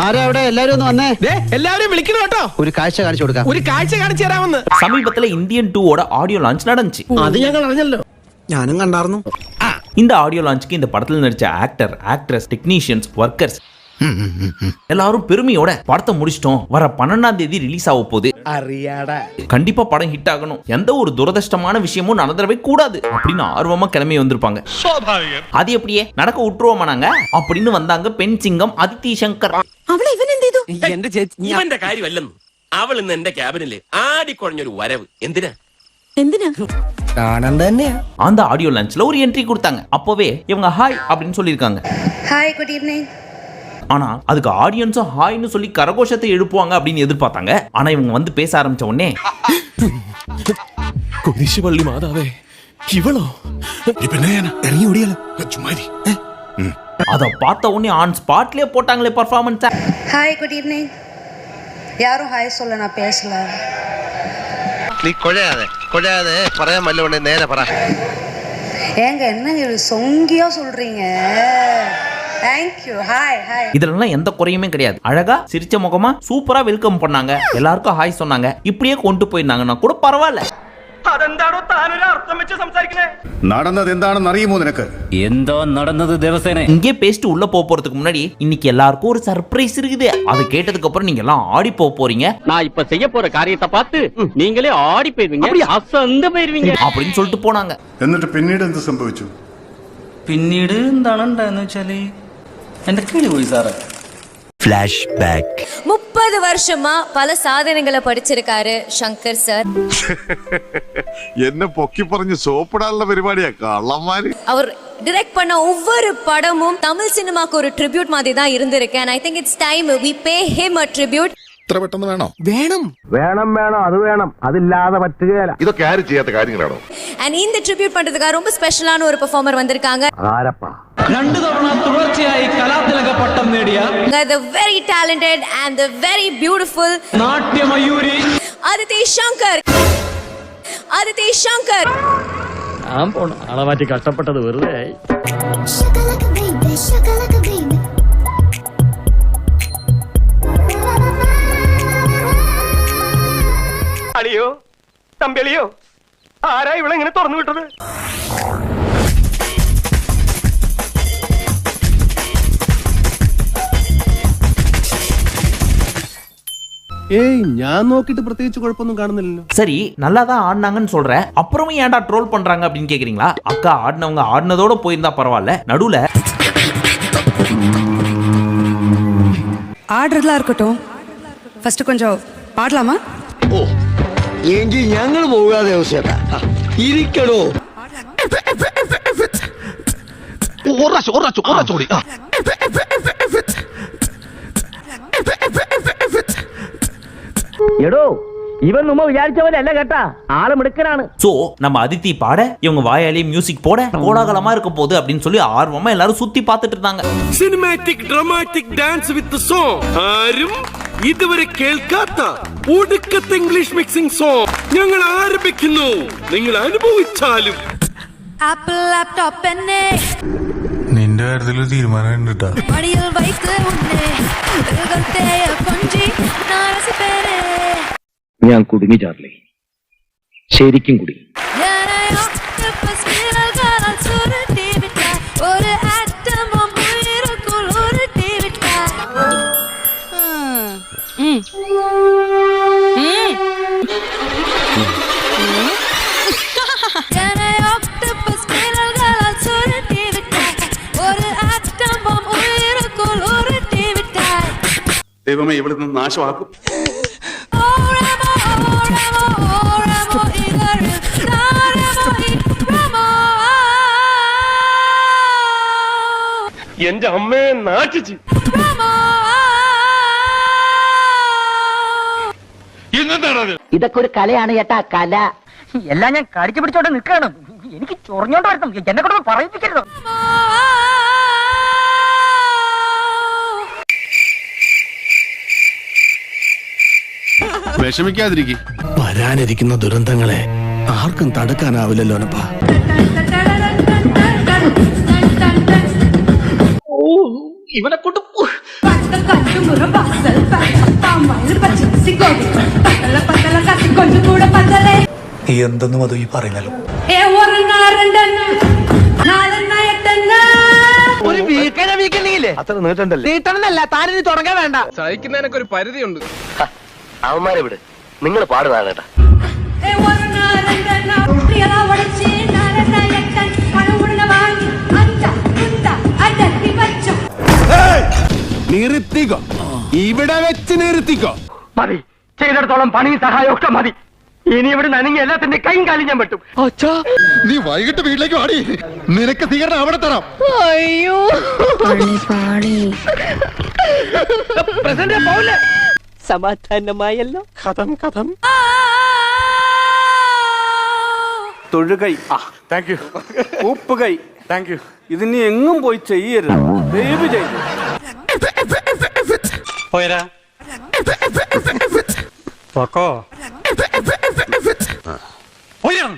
ആരാ അവിടെ എല്ലാരും ഒന്ന് വന്നേ ദേ, എല്ലാവരും വിളിക്കണം കേട്ടോ ഒരു കാഴ്ച കാണിച്ചു കൊടുക്കാം ഒരു കാഴ്ച കാണിച്ചു തരാമെന്ന് சமீபத்துல இந்தியன் டூவோட ஆடியோ லான்ச் நடந்துச்சு അത് ഞങ്ങൾ അറിഞ്ഞല്ലോ ഞാനും കണ്ടാർന്നു இந்த ஆடியோ லான்ச்சுக்கு இந்த படத்துல நடிச்ச ஆக்டர் ஆக்ட்ரஸ் டெக்னீஷியன்ஸ் ஒர்க்கர்ஸ் எல்லாரும் பெருமையோட படத்தை முடிச்சிட்டோம் வர பன்னெண்டாம் தேதி ரிலீஸ் ஆக போகுது അറിയാടാ கண்டிப்பா படம் ஹிட் ஆகணும் எந்த ஒரு துரதிர்ஷ்டமான விஷயமும் நடந்துடவே கூடாது அப்படின்னு ஆர்வமா கிளம்பி வந்திருப்பாங்க அது எப்படியே நடக்க விட்டுருவோமா நாங்க அப்படின்னு வந்தாங்க பெண் சிங்கம் அதித்தி சங்கர் അവളെ ഇവൻ എന്ത് ചെയ്തു എന്റെ ചേച്ചി ഇവന്റെ കാര്യമല്ലെന്ന് അവൾ ഇന്ന് എന്റെ ക്യാബിനില് ആടിക്കുഴഞ്ഞൊരു വരവ് എന്തിനാ എന്തിനാ കാണണ്ട തന്നെയാ அந்த ஆடியோ லான்ச்ல ஒரு என்ட்ரி கொடுத்தாங்க அப்பவே இவங்க ஹாய் அப்படின்னு சொல்லியிருக்காங்க ஹாய் குட் ஈவினிங் ஆனா அதுக்கு ஆடியன்ஸும் ஹாய்னு சொல்லி கரகோஷத்தை எழுப்புவாங்க அப்படின்னு எதிர்பார்த்தாங்க ஆனா இவங்க வந்து பேச ஆரம்பிச்ச உடனே കുരിശുപള്ളി മാതാവേ ഇവളോ ഇറങ്ങി ഓടിയാലോ அதை பார்த்த உடனே ஆன் ஸ்பாட்லேயே போட்டாங்களே பர்ஃபார்மன்ஸ் ஹாய் குட் ஈவினிங் யாரும் ஹாய் சொல்ல நான் பேசல. நீ கொழையாத கொழையாத பரையா மல்ல உடனே நேர பரா ஏங்க என்ன சொங்கியா சொல்றீங்க? இதுலாம் எந்த குறையுமே கிடையாது. அழகா சிரிச்ச முகமா சூப்பரா வெல்கம் பண்ணாங்க. எல்லாருக்கும் ஹாய் சொன்னாங்க. இப்படியே கொண்டு போயிருந்தாங்கன்னா கூட பரவாயில்ல. അതെന്താണോ താനൊരു അർത്ഥം വെച്ച് സംസാരിക്കണേ നടന്നത് എന്താണെന്ന് അറിയുമോ നിനക്ക് എന്തോ നടന്നത് ദിവസേന இங்கே பேசிட்டு உள்ள போக போறதுக்கு முன்னாடி இன்னைக்கு எல்லாருக்கும் ஒரு சர்ப்ரைஸ் இருக்குது அதை கேட்டதுக்கு அப்புறம் நீங்க எல்லாம் ஆடி போக போறீங்க நான் இப்ப செய்ய போற காரியத்தை பார்த்து நீங்களே ஆடி போயிருவீங்க அசந்து போயிருவீங்க அப்படின்னு சொல்லிட்டு போனாங்க എന്നിട്ട് പിന്നീട് എന്ത് സംഭവിച്ചു പിന്നീട് എന്താണ് ഉണ്ടായെന്ന് വെച്ചാല് എന്റെ കിളി പോയി സാറേ முப்பது வருஷமா பல சாதனைகளை படிச்சிருக்காரு சங்கர் சார் എന്നെ പൊക്കി പറഞ്ഞ് സോപ്പിടാനുള്ള പരിപാടിയാ കള്ളന്മാര് அவர் டிரெக்ட் பண்ண ஒவ்வொரு படமும் தமிழ் சினிமாக்கு ஒரு ட்ரிபியூட் மாதிரி தான் இருந்திருக்கு and I think it's time we pay him a tribute ഇത്ര പെട്ടെന്ന് വേണോ വേണം വേണം വേണം അത് വേണം അതില്ലാതെ പറ്റുകയില്ല ഇതൊക്കെ ആരും ചെയ്യാത്ത കാര്യങ്ങളാണോ அண்ட் இந்த ட்ரிபியூட் பண்றதுக்காக ரொம்ப ஸ்பெஷலான ஒரு பெர்ஃபார்மர் வந்திருக்காங்க ആരപ്പാ രണ്ടു തവണ തുടർച്ചയായി കലാതിലക പട്ടം നേടിയ very talented and very beautiful നാട്യമയൂരി. Aditi Shankar അതിഥി ശങ്കർ ഞാൻ പോണു. ആളെ മാറ്റി കഷ്ടപ്പെട്ടത് വെറുതെ അളിയോ തമ്പിയളിയോ ആരാ ഇവളെങ്ങനെ തുറന്നു വിട്ടത്? ഏയ് ഞാൻ നോക്കിയിട്ട് പ്രത്യേകിച്ച് കുഴപ്പമൊന്നും കാണുന്നില്ലല്ലോ சரி நல்லா தான் ஆடினாங்கன்னு சொல்றேன் அப்புறமும் ஏன்டா ட்ரோல் பண்றாங்க அப்படின்னு கேக்குறீங்களா அக்கா ஆடினவங்க ஆடினதோட போயிருந்தா பரவாயில்ல நடுவுல ஆடுறதுலாம் இருக்கட்டும் ஃபர்ஸ்ட் கொஞ்சம் பாடலாமா എങ്കിൽ ഞങ്ങൾ പോകാതെ ദിവസേട്ടാ ഇരിക്കടോ എടോ ഇവൻ നമ്മ വിചാരിച്ച പോലെ അല്ല കേട്ടാ ആള് മിടുക്കനാണ് சோ நம்ம அதித்தி பாட இவங்க வாயாலே மியூசிக் போட கோலாகலமா இருக்க போகுது அப்படின்னு சொல்லி ஆர்வமா எல்லாரும் சுத்தி பார்த்துட்டு இருந்தாங்க cinematic dramatic dance with song ആരും ഇതുവരെ കേൾക്കാത്ത ഒടുക്കത്തെ ഇംഗ്ലീഷ് മിക്സിംഗ് സോങ് ഞങ്ങൾ ആരംഭിക്കുന്നു നിങ്ങൾ അനുഭവിച്ചാലും ஆப்பிள் லேப்டாப் பெண்ணே നിന്റെ കാര്യത്തിൽ തീരുമാനം കേട്ടാ மடியில் வைத்து உன்னை தேய கொஞ்சி நான் ரசிப்பேனே ഞാൻ കുടുങ്ങി ചാർലി. ശരിക്കും കുടുങ്ങി. ദൈവമേ ഇവിടെ നിന്ന് നാശമാക്കും. എന്റെ അമ്മയെ നാട്ടിച്ച്. ഇതൊക്കെ ഒരു കലയാണ് ചേട്ടാ കല. എല്ലാം ഞാൻ കടിച്ചു പിടിച്ചോണ്ട് നിൽക്കണം എനിക്ക് ചൊറിഞ്ഞോണ്ട് വരണം എന്നെ കൊണ്ട് പറയിപ്പിക്കരുത്. വിഷമിക്കാതിരിക്കും. വരാനിരിക്കുന്ന ദുരന്തങ്ങളെ ആർക്കും തടുക്കാനാവില്ലല്ലോ നപ്പാ കൊണ്ട് എന്തെന്നും അത് ഈ പറയുന്നല്ലോ. ഒരു വീക്കനെ വീക്കണില്ലേ അത്ര നീട്ടണ്ടല്ലേ? നീട്ടണമെന്നല്ല താനിന് തുടങ്ങാൻ വേണ്ട. സഹിക്കുന്നതിനൊക്കെ ഒരു പരിധിയുണ്ട്. അവന്മാരെ വിട്. നിങ്ങൾ പാടുന്നതാണ് കേട്ടാ നിർത്തിക്കോ ഇവിടെ വെച്ച് നിർത്തിക്കോ മതി. ചെയ്തിടത്തോളം പണിയും സഹായം ഒക്കെ മതി. ഇനി ഇവിടെ നനങ്ങി എല്ലാത്തിന്റെ കൈയും കാലി ഞാൻ പറ്റും നീ വൈകിട്ട് വീട്ടിലേക്ക് പാടി നിനക്ക് സ്വീകരണം അവിടെ തരാം. അയ്യോ. പ്രസിഡന്റ് പോവില്ലേ? സമാധാനമായല്ലോ? കഥം കഥം. തൊഴുകൈ. താങ്ക് യു ഉപ്പുകൈ താങ്ക് യു ഇതിന് എങ്ങും പോയി ചെയ്യരുത്. ദയവ് ചെയ്ത്. പോയരാ. പോക്കോ. പോരാ